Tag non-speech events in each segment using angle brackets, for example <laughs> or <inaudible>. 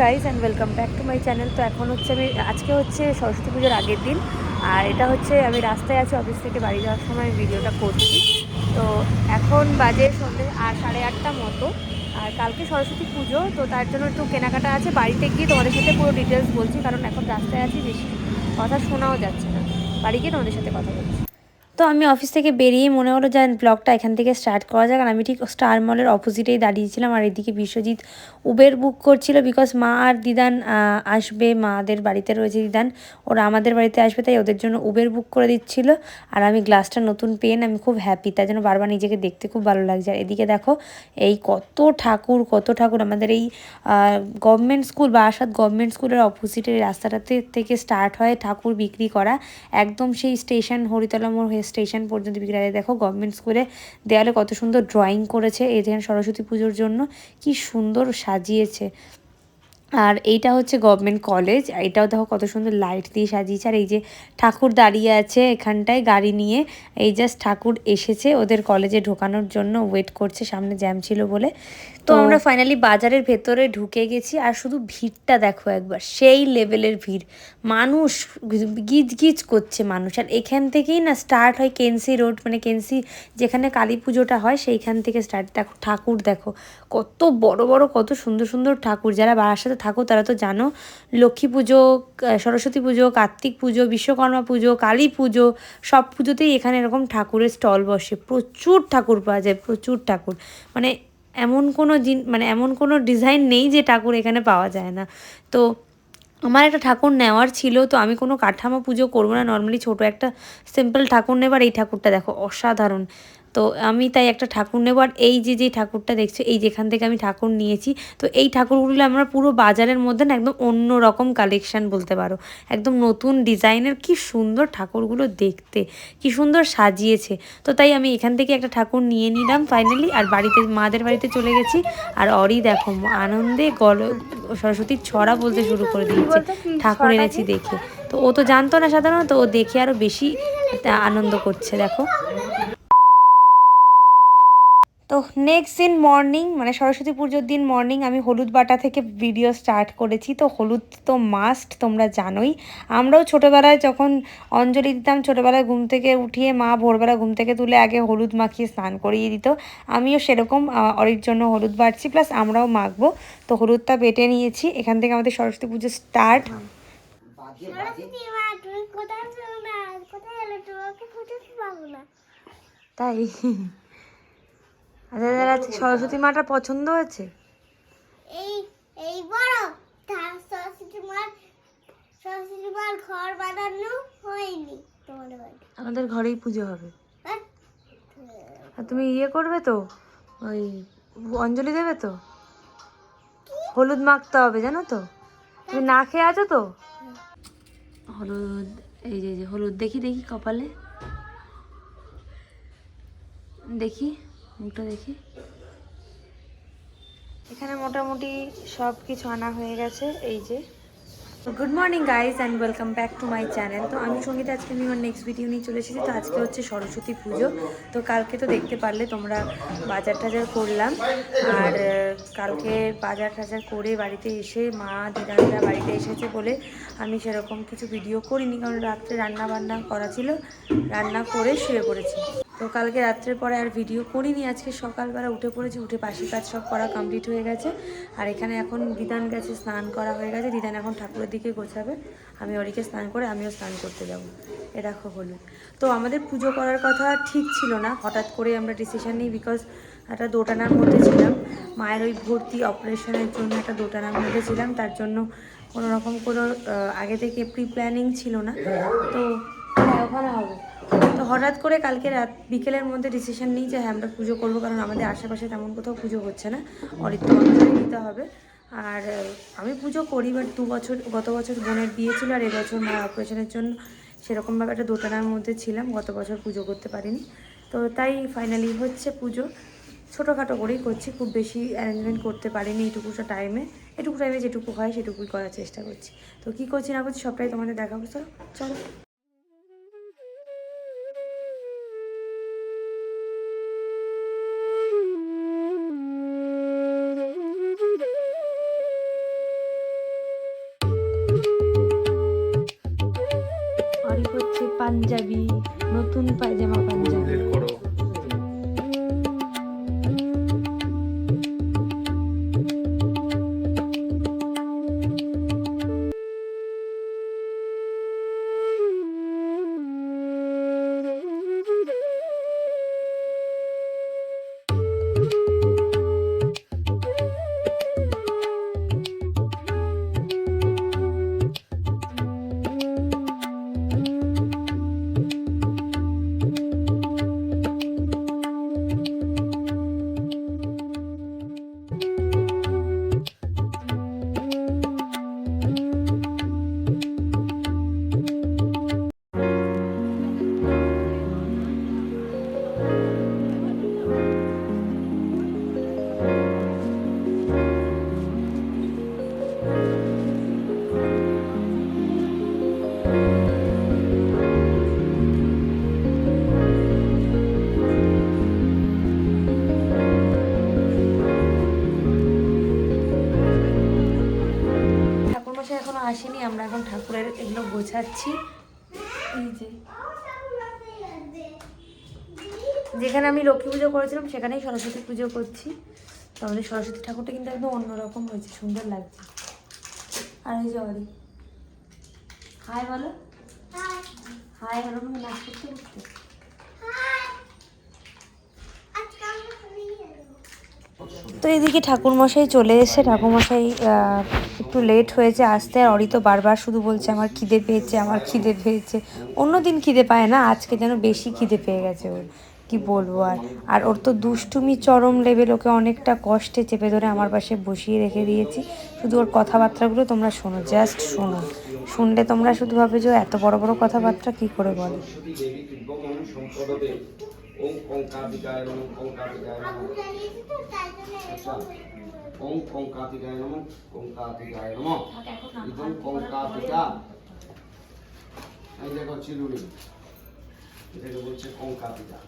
Guys and welcome back to my channel তো এখন হচ্ছে আমি, আজকে হচ্ছে সরস্বতী পুজোর আগের দিন, আর এটা হচ্ছে আমি রাস্তায় আছি অফিস থেকে বাড়ি যাওয়ার সময় ভিডিওটা করছি। তো এখন বাজে সন্ধ্যে আর সাড়ে আটটা মতো। আর কালকে সরস্বতী পুজো, তো তার জন্য একটু কেনাকাটা আছে। বাড়িতে গিয়ে তোমাদের সাথে পুরো ডিটেলস বলছি, কারণ এখন রাস্তায় আছি, বেশি কথা শোনাও যাচ্ছে না। বাড়ি গিয়ে তোমাদের সাথে কথা বলছি। তো আমি অফিস থেকে বেরিয়ে মনে হলো যে ব্লগটা এখান থেকে স্টার্ট করা যাক। আর আমি ঠিক স্টার মলের অপোজিটেই দাঁড়িয়েছিলাম আর এদিকে বিশ্বজিৎ উবের বুক করছিল বিকজ মা আর দিদান আসবে। মাদের বাড়িতে রয়েছে দিদান। ওরা আমাদের বাড়িতে আসবে, তাই ওদের জন্য উবের বুক করে দিচ্ছিল। আর আমি গ্লাসটা নতুন পেন আমি খুব হ্যাপি তার জন্য বারবার নিজেকে দেখতে খুব ভালো লাগছে। আর এদিকে দেখো, এই কত ঠাকুর কত ঠাকুর। আমাদের এই গভর্নমেন্ট স্কুল বা আসাদ গভর্নমেন্ট স্কুলের অপোজিটের রাস্তাটাতে থেকে স্টার্ট হয় ঠাকুর বিক্রি করা। একদম সেই স্টেশন হরিতলা মোড় হয়ে স্টেশন পর্যন্ত বিক্রি দেখো গভর্নমেন্ট স্কুলে দেওয়ালে কত সুন্দর ড্রয়িং করেছে। এই যেখানে সরস্বতী পুজোর জন্য কি সুন্দর সাজিয়েছে। আর এইটা হচ্ছে গভর্নমেন্ট কলেজ এটাও দেখো কত সুন্দর লাইট দিয়ে সাজিয়েছে। আর এই যে ঠাকুর দাঁড়িয়ে আছে এখানটায় গাড়ি নিয়ে, এই জাস্ট ঠাকুর এসেছে। ওদের কলেজে ঢোকানোর জন্য ওয়েট করছে। সামনে জ্যাম ছিল বলে। তো আমরা ফাইনালি বাজারের ভেতরে ঢুকে গেছি, আর শুধু ভিড়টা দেখো একবার, সেই লেভেলের ভিড়। মানুষ গিজ গিজ করছে মানুষ, আর এখান থেকেই না স্টার্ট হয় কেনসি রোড মানে কেনসি যেখানে কালী পুজোটা হয়, সেইখান থেকে স্টার্ট দেখো ঠাকুর দেখো, কত বড় বড়, কত সুন্দর সুন্দর ঠাকুর। যারা বারাসাতে থাকো তারা তো জানো, লক্ষ্মী পুজো সরস্বতী পুজো, কার্তিক পুজো, বিশ্বকর্মা পুজো, কালী পুজো, সব পুজোতেই এখানে এরকম ঠাকুরের স্টল বসে। প্রচুর ঠাকুর পাওয়া যায়, প্রচুর ঠাকুর। মানে এমন কোনো জিন মানে এমন কোনো ডিজাইন নেই যে ঠাকুর এখানে পাওয়া যায় না। তো আমার একটা ঠাকুর নেওয়ার ছিল, তো আমি কোনো কাঠামো পুজো করব না। নর্মালি ছোট একটা সিম্পল ঠাকুর নেবার এই ঠাকুরটা দেখো, অসাধারণ। তো আমি তাই একটা ঠাকুর নেব। আর এই যে যে ঠাকুরটা দেখছ এই যেখান থেকে আমি ঠাকুর নিয়েছি তো এই ঠাকুরগুলো আমরা পুরো বাজারের মধ্যে না একদম অন্য রকম কালেকশন বলতে পারো। একদম নতুন ডিজাইনের কি সুন্দর ঠাকুরগুলো দেখতে কি সুন্দর সাজিয়েছে। তো তাই আমি এখান থেকে একটা ঠাকুর নিয়ে নিলাম ফাইনালি আর বাড়িতে মাদের বাড়িতে চলে গেছি। আর অরি দেখো আনন্দে গল সরস্বতীর ছড়া বলতে শুরু করে দিয়েছে ঠাকুর এনেছি দেখে। তো ও তো জানতো না সাধারণত ও দেখে আরও বেশি আনন্দ করছে দেখো। তো নেক্সট দিন মর্নিং মানে সরস্বতী পুজোর দিন মর্নিং আমি হলুদ বাটা থেকে ভিডিও স্টার্ট করেছি। তো হলুদ তো মাস্ট তোমরা জানোই। আমরাও ছোটোবেলায় যখন অঞ্জলি দিতাম ছোটোবেলায় ঘুম থেকে উঠিয়ে মা ভোরবেলা ঘুম থেকে তুলে আগে হলুদ মাখিয়ে স্নান করিয়ে দিত। আমিও সেরকম অরির জন্য হলুদ বাড়ছি প্লাস আমরাও মাখবো। তো হলুদটা বেটে নিয়েছি। এখান থেকে আমাদের সরস্বতী পুজো স্টার্ট তাই। আচ্ছা দাদা সরস্বতী মাটা পছন্দ হয়েছে? এই এই বড় সরস্বতী মার সরস্বতী মার ঘর বানানো হয়নি তোমাদের বাড়ি আমাদের ঘরেই পুজো হবে? আর তুমি ইয়ে করবে তো? ওই অঞ্জলি দেবে তো? হলুদ মাখতে হবে জানো তো? তুমি না খেয়ে আছো তো? হলুদ এই যে এই যে হলুদ দেখি দেখি কপালে। দেখি। মুখটা দেখি। এখানে মোটামুটি সব কিছু আনা হয়ে গেছে এই যে। Good morning guys and welcome back to my channel তো আমি সঙ্গীতা আজকে আমি আমার নেক্সট ভিডিও নিয়ে চলে এসেছি। তো আজকে হচ্ছে সরস্বতী পুজো। তো কালকে তো দেখতে পারলে তোমরা বাজার টাজার করলাম। আর কালকে বাজার টাজার করে বাড়িতে এসে মা দিদারা বাড়িতে এসেছে বলে আমি সেরকম কিছু ভিডিও করিনি। কারণ রাত্রে রান্না বান্না করা ছিল। রান্না করে শুয়ে পড়েছি। তো কালকে রাত্রের পরে আর ভিডিও করিনি, আজকে সকালবেলা উঠে পড়েছি, উঠে পাশি কাজ সব করা কমপ্লিট হয়ে গেছে। আর এখানে এখন দিদান গেছে, স্নান করা হয়ে গেছে। দিদান এখন ঠাকুরের দিকে গোছাবে, আমি অরিকে স্নান করে আমিও স্নান করতে যাব। এ দেখো হলুদ। তো আমাদের পুজো করার কথা ঠিক ছিল না, হঠাৎ করে আমরা ডিসিশন নিই বিকজ একটা দোটানার মধ্যে ছিলাম। মায়ের ওই ভর্তি অপারেশনের জন্য একটা দোটানার মধ্যে ছিলাম, তার জন্য কোনো রকম কোনো আগে থেকে প্রি প্ল্যানিং ছিল না। তো হ্যাঁ হবে। তো হঠাৎ করে কালকে রাত বিকেলের মধ্যে ডিসিশন নিই যে হ্যাঁ আমরা পুজো করব, কারণ আমাদের আশেপাশে তেমন কোথাও পুজো হচ্ছে না। অরিত্য দিতে হবে। আর আমি পুজো করি বাট দু বছর, গত বছর বোনের বিয়ে ছিল, আর এবছর মায়ের অপারেশনের জন্য সেরকমভাবে একটা দোটানার মধ্যে ছিলাম, গত বছর পুজো করতে পারিনি। তো তাই ফাইনালি হচ্ছে পুজো। ছোটোখাটো করেই করছি, খুব বেশি অ্যারেঞ্জমেন্ট করতে পারিনি এইটুকুটা টাইমে এটুকু টাইমে যেটুকু হয়, সেটুকুই করার চেষ্টা করছি। তো কী করছি না করছি, সবটাই তোমাদের দেখাবো। চলো। ঠাকুরমশাই এখনও আসেনি, আমরা এখন ঠাকুরের এগুলো গোছাচ্ছি। এই যে। যেখানে আমি লক্ষ্মী পুজো করেছিলাম, সেখানেই সরস্বতী পুজো করছি। তাহলে সরস্বতী ঠাকুরটা কিন্তু একদম অন্যরকম হয়েছে, সুন্দর লাগছে। আর যে অরি হাই, বলো। হাই ওরকম নাচ করতে করতে। তো এদিকে ঠাকুরমশাই চলে এসে, ঠাকুরমশাই একটু লেট হয়েছে, আসতে আর অরি তো বারবার শুধু বলছে, আমার খিদে পেয়েছে, আমার খিদে পেয়েছে। অন্য দিন খিদে পায় না, আজকে যেন বেশি খিদে পেয়ে গেছে ওর, কি বলব আর। আর ওর তো দুষ্টুমি চরম লেভেল ওকে অনেকটা কষ্টে চেপে ধরে আমার পাশে বসিয়ে রেখে দিয়েছি। শুধু ওর কথাবার্তাগুলো তোমরা শোনো জাস্ট শোনো। শুনলে তোমরা শুধু ভাবে যে এত বড় বড় কথাবার্তা কি করে বলে? ওম নমঃ কঙ্কাতিকায় নম। কঙ্কাতিকায় নম ইদং কঙ্কাতিকা এই দেখো চিরুনি। এটাকে বলছে কঙ্কাতিকা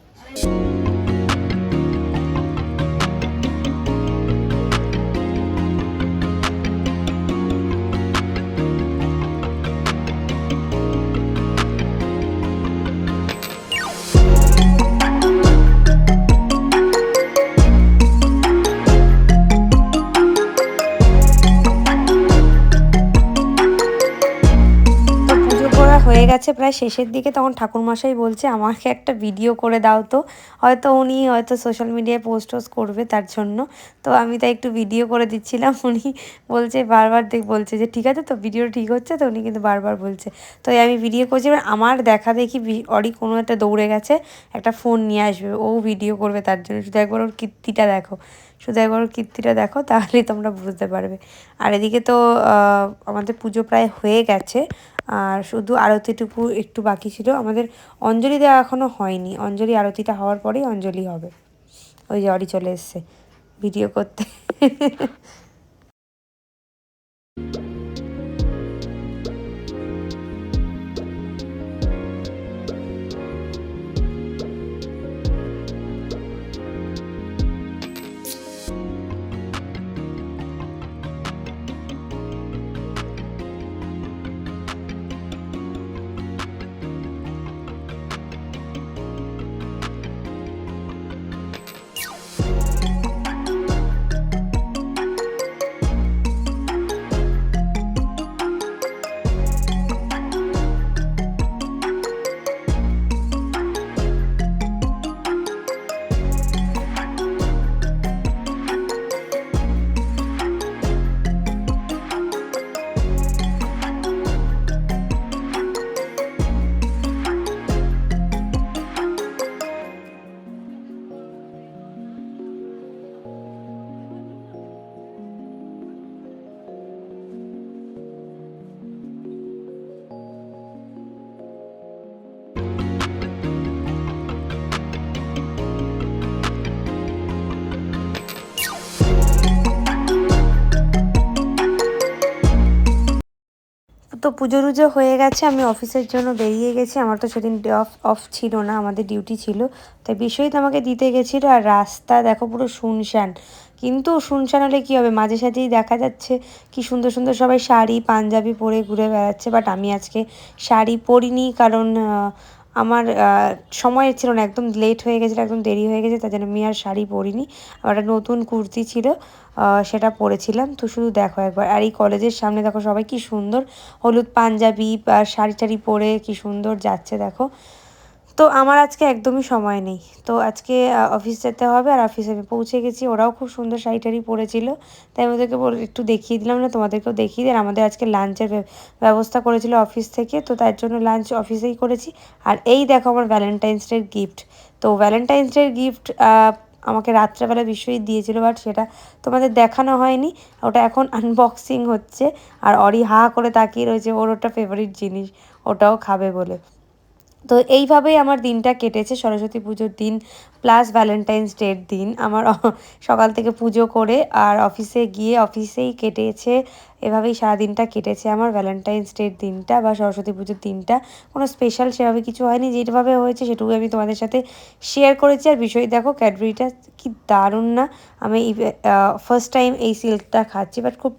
হয়ে গেছে প্রায় শেষের দিকে, তখন ঠাকুরমশাই বলছে, আমাকে একটা ভিডিও করে দাও তো। হয়তো উনি হয়তো সোশ্যাল মিডিয়ায় পোস্ট টোস্ট করবে তার জন্য। তো আমি তাই একটু ভিডিও করে দিচ্ছিলাম, <laughs> উনি বলছে, বারবার দেখ, বলছে যে, ঠিক আছে তো ভিডিও ঠিক হচ্ছে তো? উনি কিন্তু বারবার বলছে। তো আমি ভিডিও করছি, এবার আমার দেখা দেখি অরি কোনো একটা দৌড়ে গেছে, একটা ফোন নিয়ে আসবে, ও ভিডিও করবে তার জন্য। শুধু একবার ওর কীর্তিটা দেখো, শুধু একবার ওর কীর্তিটা দেখো তাহলেই তোমরা বুঝতে পারবে। আর এদিকে তো আমাদের পুজো প্রায় হয়ে গেছে আর শুধু আরতিটুকু একটু বাকি ছিল। আমাদের অঞ্জলি দেওয়া এখনও হয়নি। অঞ্জলি আরতিটা হওয়ার পরেই অঞ্জলি হবে। ওই যে অরি চলে এসছে। ভিডিও করতে। তো পুজো টুজো হয়ে গেছে, আমি অফিসের জন্য বেরিয়ে গেছি। আমার তো সেদিন ডে অফ অফ ছিল না, আমাদের ডিউটি ছিল। তাই বিষয় তো আমাকে দিতে গেছিল আর রাস্তা দেখো পুরো শুনশান। কিন্তু শুনশান হলে কী হবে? মাঝে সাঝেই দেখা যাচ্ছে কি সুন্দর সুন্দর সবাই শাড়ি, পাঞ্জাবি পরে ঘুরে বেড়াচ্ছে বাট আমি আজকে শাড়ি পরিনি কারণ আমার সময় ছিল না, একদম লেট হয়ে গেছিল, একদম দেরি হয়ে গেছে, তার জন্য আমি আর শাড়ি পরিনি। আমার একটা নতুন কুর্তি ছিল সেটা পরেছিলাম। তো শুধু দেখো একবার। আর এই কলেজের সামনে দেখো সবাই কি সুন্দর, হলুদ পাঞ্জাবি শাড়ি টাড়ি পরে কি সুন্দর যাচ্ছে, দেখো। তো আমার আজকে একদমই সময় নেই। তো আজকে অফিস যেতে হবে আর অফিসে আমি পৌঁছে গেছি। ওরাও খুব সুন্দর শাড়ি টাড়ি পরেছিল। তাই আমি ওদেরকে একটু দেখিয়ে দিলাম না, তোমাদেরকেও দেখিয়ে আর আমাদের আজকে লাঞ্চের ব্যবস্থা করেছিল অফিস থেকে। তো তার জন্য লাঞ্চ অফিসেই করেছি। আর এই দেখো আমার ভ্যালেন্টাইন্স ডের গিফট তো ভ্যালেন্টাইন্স ডের গিফট আমাকে রাত্রেবেলা বিশ্বজিৎ দিয়েছিল বাট সেটা তোমাদের দেখানো হয়নি। ওটা এখন আনবক্সিং হচ্ছে। আর অরি হা করে তাকিয়ে রয়েছে, ওর ওটা ফেভারিট জিনিস। ওটাও খাবে বলে। তো এইভাবেই আমার দিনটা কেটেছে, সরস্বতী পুজোর দিন প্লাস ভ্যালেন্টাইন্স ডের দিন। আমার সকাল থেকে পুজো করে আর অফিসে গিয়ে অফিসেই কেটেছে, এভাবেই সারা দিনটা কেটেছে আমার ভ্যালেন্টাইন্স ডের দিনটা বা সরস্বতী পুজোর দিনটা। কোনো স্পেশাল সেভাবে কিছু হয়নি, যেভাবে হয়েছে সেটুকু আমি তোমাদের সাথে শেয়ার করেছি। আর বিষয়, দেখো ক্যাডবেরিটা কি দারুণ না। আমি ফার্স্ট টাইম এই সিল্কটা খাচ্ছি বাট খুব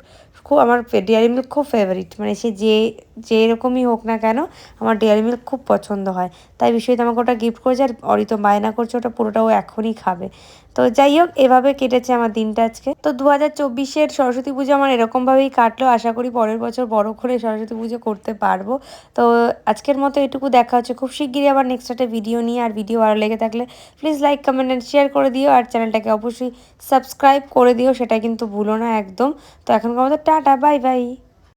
খুব আমার ডেয়ারি মিল্ক খুব ফেভারিট মানে সে যে যে এরকমই হোক না কেন, আমার ডেয়ারি মিল্ক খুব পছন্দ হয়। তাই বিষয়টা আমাকে ওটা গিফট করেছে আর অরিত বায়না করছে, ওটা পুরোটা ও এখনই খাবে। তো যাই হোক, এভাবে কেটেছে আমার দিনটা আজকে। তো দু হাজার চব্বিশের সরস্বতী পুজো আমার এরকমভাবেই কাটলো। আশা করি পরের বছর বড় করে সরস্বতী পুজো করতে পারব। তো আজকের মতো এটুকু দেখা হচ্ছে। খুব শিগগিরই আবার নেক্সট একটা ভিডিও নিয়ে, আর ভিডিও ভালো লেগে থাকলে please like comment and share করে দিও। আর চ্যানেলটাকে অবশ্যই সাবস্ক্রাইব করে দিও সেটা কিন্তু ভুলো না একদম। তো এখনকার মতো টাটা বাই বাই